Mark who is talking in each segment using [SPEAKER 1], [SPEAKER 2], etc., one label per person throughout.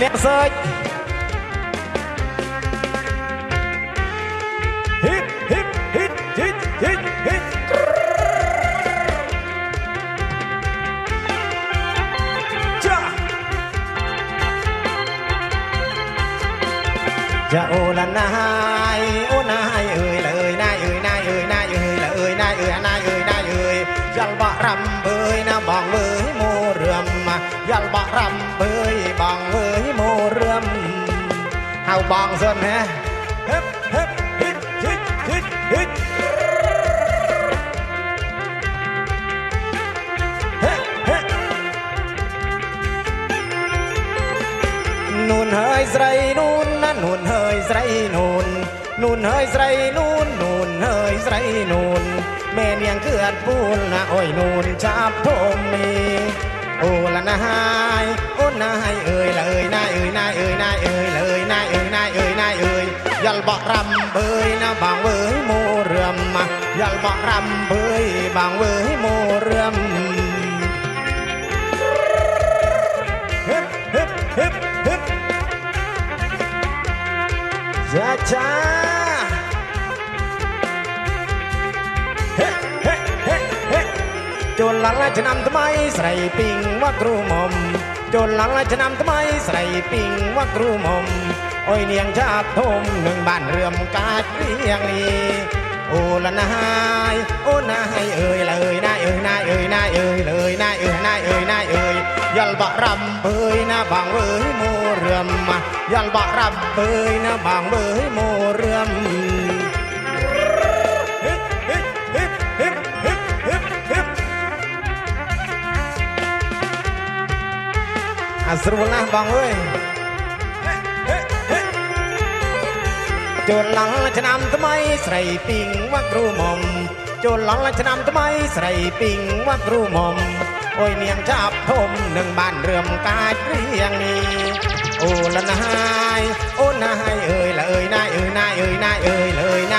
[SPEAKER 1] nét rơi hít Dạ ô là nai, ô nai ơi là ơi nai ơi nai ơi nai ơi là ơi nai ơi à, nai ơi nai ơi. Dal bạc rằm bơi na bọng mới mô rườm Dal bạc rằm bơi เฮางส่วนแฮเฮ็บเฮ็บฮิตฮิตฮิตฮิตเฮ้เฮ้นู่นเฮยใส่นูนนั่นนูนเฮยใส่นูนนูนเฮยใส่นูนนูนเฮยใส่นูนแม่เนียงเกือนปูนนะโอ้ยนูนจับทมมีโอ้ละนายโอ้นายเออ บอกรำเบยนะบางเบยโมเรือมมายัลบอกรำเบยบางเบยโมเรือมฮึบฮึบฮึบฮึบจ้าจ้าเฮ้เฮ้เฮ้เฮ้จรหลังจะนำทำไมใส่ปิงว่าครูมอมจรหลังจะนำทำไมใส่ปิงว่าครูมอม โอ้ยเนียงชาบทมหนึ่งบ้านเรื่อมกาดเรียงนี้โอ้ละนายโอ้นายเอ่ยเลยนายเอ่ยนายเอ่ยนายเอ่ยเลยนายเอ่ยนายเอ่ยนายเอ่ยยัลบะรำเบยนะบางเบยโมเรือมยัลบะรำเบยนะบางเบยโมเรือมอะสรุปนะบางเอ้ย โจรหลังจะนำทำไมใส่ปิงว่าครูมอมโจรหลังจะนำทำไมใส่ปิงว่าครูมอมโอ้ยเนียงจับทมหนึ่งบ้านเรื่มกาดเรียงนี้โอ้ละนายโอ้นายเอ่ยละเอ่ยนายเอ่ยนายเอ่ยนายเอ่ยเลยนา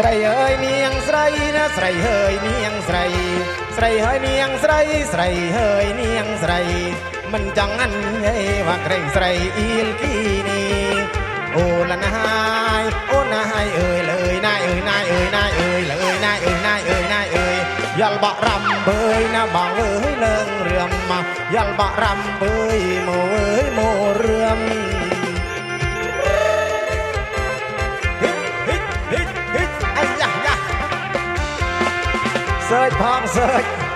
[SPEAKER 1] สไรเอ้ยเนียงสไรนะสไรเฮ้ยเนียงสไรสไรเฮ้ยเนียงสไรสไรเฮ้ยเนียงสไรมันจังอันเฮ้ว่าใครสไรอีลกีนี่โอ้ละนายโอ้นายเอ้ยเลยนายเอ้ยนายเอ้ยนายเอ้ยเลยนายเอ้ยนายเอ้ยนายเอ้ยยัลบะรำเบยนะบางเอ้ยเลิงเรื่อมมายัลบะรำเบยโมเอ้ยโมเรื่อม เสิร์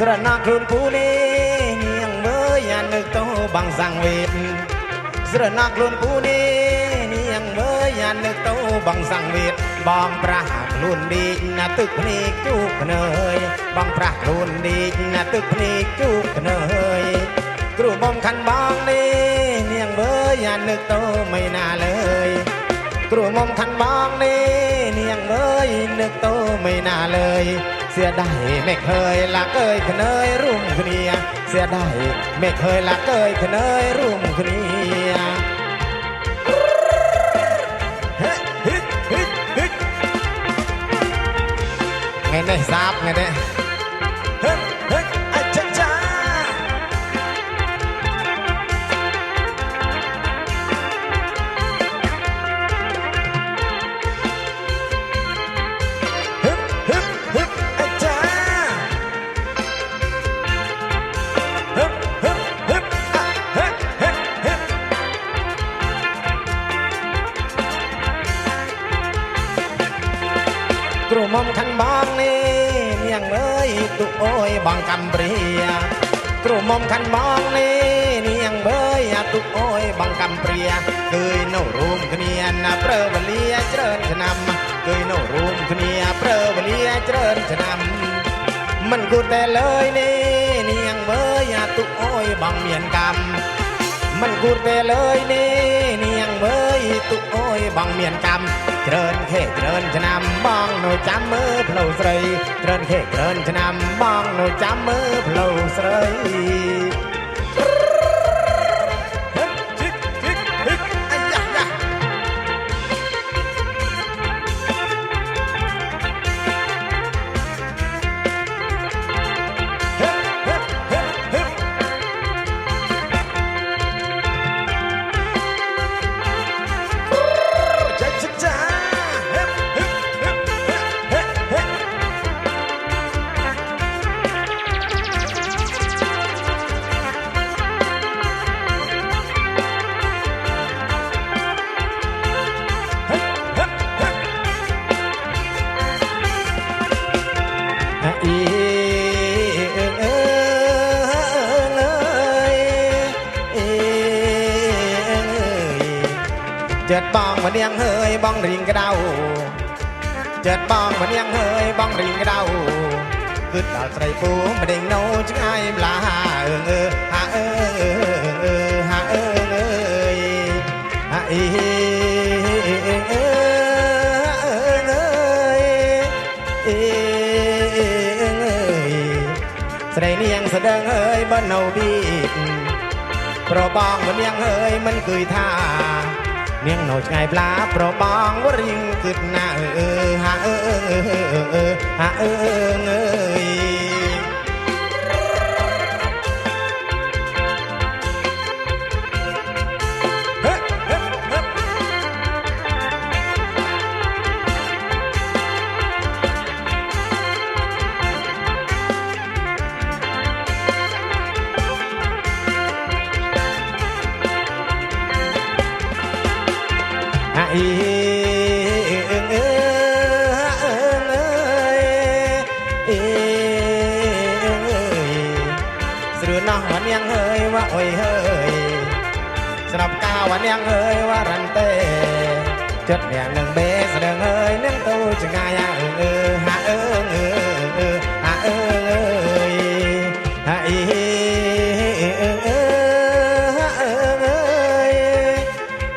[SPEAKER 1] สระนาคลุนผู้นี้เนียงเมื่อยันนึกโตบังสังเวทสระนาคลุนผู้นี้เนียงเมื่อยันนึกโตบังสังเวทบองประหักลุนดีนะตึกนีกจุกเนยบองประหักลุนดีนะตึกนีกจุกเนยกรูบอมคันบองนี้เนียงเมื่อยันนึกโเสียดายไม่เคยละเกยขเนยรุ่มคเนียเสียดายไม่เคยละเกยขเนยรุ่มคเนียเฮ้ฮิตฮิตฮิตไงเนี่ยทราบไงเนี่ย กรุมอมขันบางนี่เนียงเอ้ยตุโอ้ยบางกำเปรียกรุมอมขันบางนี่เนียงเบยตุโอ้ยบางกำเปรียเคยโนรูมเนียนเปรวเลียเจริญชนำเคยโนรูมเนียเปรวเลียเจริญชนำมันกูแต่เลยนี่เนียงเบยตุโอ้ยบางเมียนกำมันกูดไปเลยนี่เนียงเบย ទុកអើយបងមានកម្មច្រើនគេច្រើនឆ្នាំបងនៅចាំមើលផ្លូវស្រីច្រើនគេច្រើនឆ្នាំបងនៅចាំមើលផ្លូវស្រី เจิดบองมันยังเฮยบ้องริงกระเดาเจิดบองมันยังเฮยบ้องริงกระเดาคือดาวใส่ปูมาเด้งโนจึงไอ้ปลาเอิงเออฮาเอิงเออเออฮาเอิงเอยฮาอีเอิงเออเอิงเอยเอิงเอยแสดงเนียงแสดงเอ้ยบ้านเอาบีดโปรบองมันยังเฮยมันเคยท่า នាងនៅឆ្ងាយផ្លាប្របងរៀងគិតណាអឺហាអឺអឺអឺហាអឺអឺអឺ น้องวันยังเฮยว่าโอ้ยเฮย สำหรับก้าววันยังเอ่ยว่ารันเต้จดอย่างหนึ่งเบสเดิงเอ่ยนึ่งตู้จะงายาเออเออฮะเออเออเออฮะเออเออฮะอีเออเออฮะเออเออ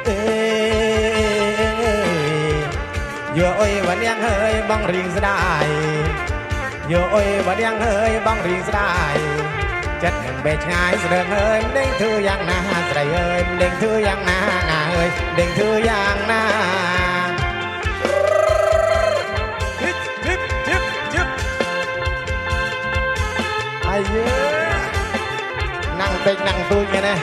[SPEAKER 1] เอออยู่โอ้ยวันยังเอ่ยบังริงสดายอยู่โอ้ยวันยังเอ่ยบังริงสดาย เบชงายเสดงเอ้ยเด้งถืออย่างนาใส่เอ้ยเด้งถืออย่างนานาเอ้ยเด้งถืออย่างนาจิบจิบจิบจิบไอ้เย้นั่งเป็นนั่งตุ้ยไงนะ